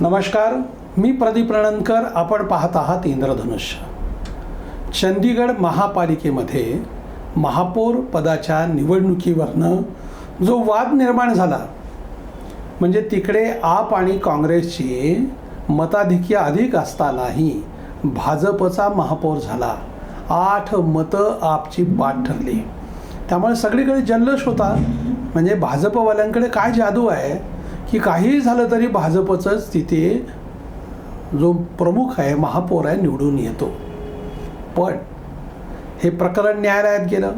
नमस्कार मी प्रदीप रणनकर आपण पाहत आहात इंद्रधनुष्य. चंदीगड महापालिकेमध्ये महापौर पदाच्या निवडणुकीवरनं जो वाद निर्माण झाला म्हणजे तिकडे आप आणि काँग्रेसची मताधिक्य अधिक असतानाही भाजपचा महापौर झाला. आठ मतं आपची बाद ठरली. त्यामुळे सगळीकडे जल्लोष होता. म्हणजे भाजपवाल्यांकडे काय जादू आहे? की काहीही झालं तरी भाजपचंच तिथे जो प्रमुख आहे महापौर आहे निवडून येतो. पण हे प्रकरण न्यायालयात गेलं.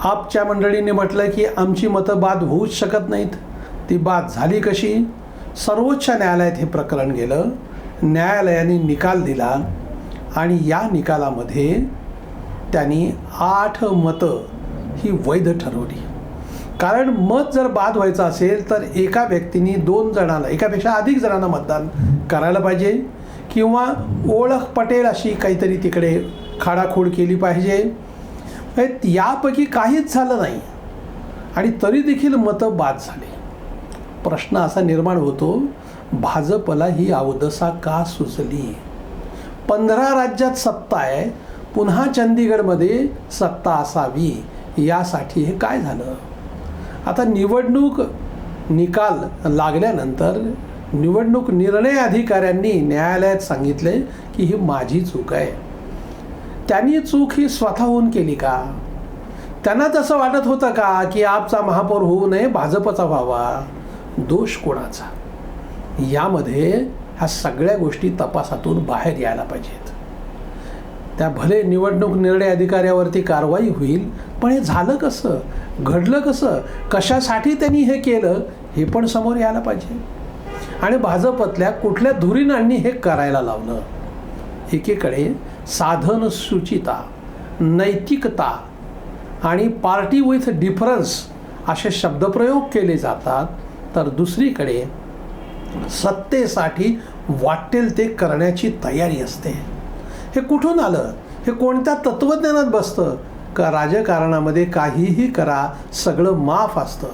आपच्या मंडळीने म्हटलं की आमची मतं बाद होऊच शकत नाहीत. ती बाद झाली कशी? सर्वोच्च न्यायालयात हे प्रकरण गेलं. न्यायालयाने निकाल दिला आणि या निकालामध्ये त्यांनी आठ मतं ही वैध ठरवली. कारण मत जर बाद व्हायचं असेल तर एका व्यक्तीने दोन जणांना एकापेक्षा अधिक जणांना मतदान करायला पाहिजे. किंवा ओळख पटेल अशी काहीतरी तिकडे खाडाखोड केली पाहिजे. म्हणजे यापैकी काहीच झालं नाही. आणि तरी देखील मतं बाद झाली. प्रश्न असा निर्माण होतो भाजपला ही अवदसा का सुचली? पंधरा राज्यात सत्ता आहे पुन्हा चंदीगडमध्ये सत्ता असावी यासाठी हे काय झालं? आता निवडणूक निकाल लागल्यानंतर निवडणूक निर्णय अधिकाऱ्यांनी न्यायालयात सांगितले की ही माझी चूक आहे. त्यांनी चूक ही स्वतःहून केली का? त्यांना तसं वाटत होतं का की आपचा महापौर होऊ नये भाजपचा व्हावा? दोष कोणाचा? यामध्ये ह्या सगळ्या गोष्टी तपासातून बाहेर यायला पाहिजेत. त्या भले निवडणूक निर्णय अधिकाऱ्यावरती कारवाई होईल पण हे झालं कसं? घडलं कसं? कशासाठी त्यांनी हे केलं? हे पण समोर यायला पाहिजे. आणि भाजपतल्या कुठल्या धुरीणांनी हे करायला लावलं? एकीकडे साधन सुचिता नैतिकता आणि पार्टी विथ डिफरन्स असे शब्दप्रयोग केले जातात तर दुसरीकडे सत्तेसाठी वाटेल ते करण्याची तयारी असते. हे कुठून आलं? हे कोणत्या तत्त्वज्ञानात बसतं? का राजकारणामध्ये काहीही करा सगळं माफ असतं?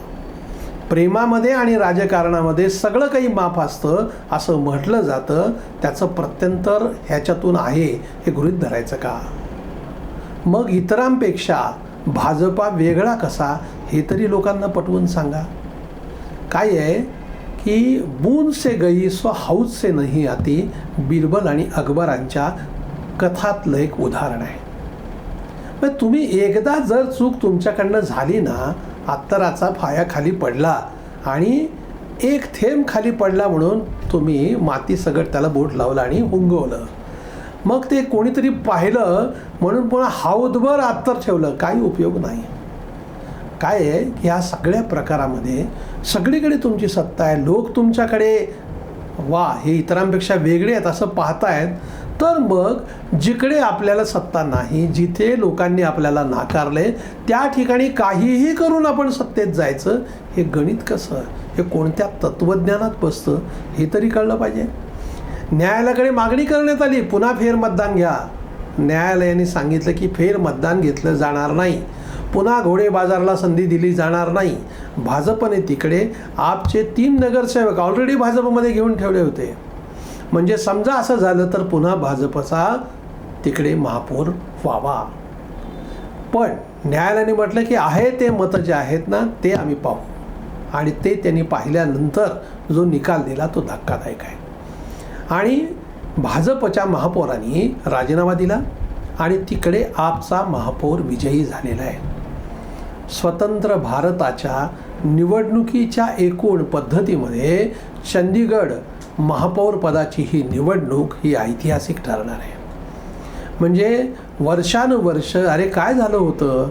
प्रेमामध्ये आणि राजकारणामध्ये सगळं काही माफ असतं असं म्हटलं जातं. त्याचं प्रत्यंतर ह्याच्यातून आहे हे गृहीत धरायचं का? मग इतरांपेक्षा भाजपा वेगळा कसा हे तरी लोकांना पटवून सांगा. काय आहे? की बून से गई स्व हाऊस से नाही आती बिरबल आणि अकबरांच्या कथातलं एक उदाहरण आहे. मग तुम्ही एकदा जर चूक तुमच्याकडनं झाली ना अत्तराचा फाया खाली पडला आणि एक थेंब खाली पडला म्हणून तुम्ही माती सगट त्याला बोट लावलं आणि हुंगवलं. मग ते कोणीतरी पाहिलं म्हणून पुन्हा हाऊदभर अत्तर ठेवलं. काही उपयोग नाही. काय आहे? की ह्या सगळ्या प्रकारामध्ये सगळीकडे तुमची सत्ता आहे. लोक तुमच्याकडे वा हे इतरांपेक्षा वेगळे आहेत असं पाहतायत. तर मग जिकडे आपल्याला सत्ता नाही जिथे लोकांनी आपल्याला नाकारले त्या ठिकाणी काहीही करून आपण सत्तेत जायचं हे गणित कसं? हे कोणत्या तत्त्वज्ञानात बसतं? हे तरी कळलं पाहिजे. न्यायालयाकडे मागणी करण्यात आली पुन्हा फेर मतदान घ्या. न्यायालयाने सांगितलं की फेर मतदान घेतलं जाणार नाही. पुन्हा घोडे बाजारला संधी दिली जाणार नाही. भाजपने तिकडे आपचे तीन नगरसेवक ऑलरेडी भाजपमध्ये घेऊन ठेवले होते. म्हणजे समजा असं झालं तर पुन्हा भाजपचा तिकडे महापौर व्हावा. पण न्यायालयाने म्हटलं की आहे ते मतं जे आहेत ना ते आम्ही पाहू. आणि ते त्यांनी पाहिल्यानंतर जो निकाल दिला तो धक्कादायक आहे. आणि भाजपच्या महापौरांनी राजीनामा दिला आणि तिकडे आपचा महापौर विजयी झालेला आहे. स्वतंत्र भारताच्या निवडणुकीच्या एकूण पद्धतीमध्ये चंदीगड महापौरपदाची ही निवडणूक ही ऐतिहासिक ठरणार आहे. म्हणजे वर्षानुवर्ष अरे काय झालं होतं?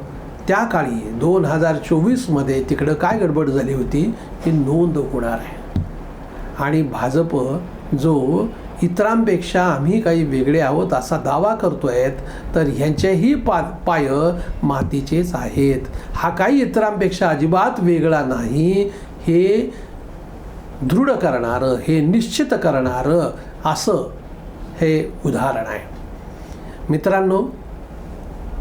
त्या काळी दोन हजार चोवीसमध्ये तिकडं काय गडबड झाली होती? ही नोंद होणार आहे. आणि भाजप जो इतरांपेक्षा आम्ही काही वेगळे आहोत असा दावा करतोयत तर ह्यांचेही पा पाय मातीचेच आहेत. हा काही इतरांपेक्षा अजिबात वेगळा नाही. हे दृढ करणारं हे निश्चित करणारं असं हे उदाहरण आहे. मित्रांनो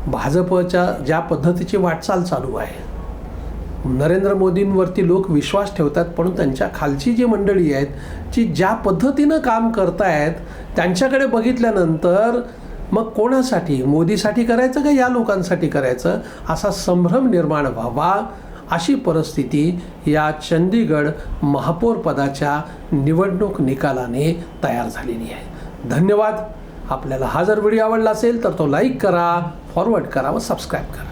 भाजपच्या ज्या पद्धतीची वाटचाल चालू आहे नरेंद्र मोदींवरती लोक विश्वास ठेवतात पण त्यांच्या खालची जी मंडळी आहेत जी ज्या पद्धतीनं काम करतायत त्यांच्याकडे बघितल्यानंतर मग कोणासाठी? मोदीसाठी करायचं का या लोकांसाठी करायचं? असा संभ्रम निर्माण व्हावा अशी परिस्थिती या चंदीगड महापौरपदाच्या निवडणूक निकालाने तयार झालेली आहे. धन्यवाद. आपल्याला हा जर व्हिडिओ आवडला असेल तर तो लाईक करा फॉरवर्ड करा व सबस्क्राईब करा.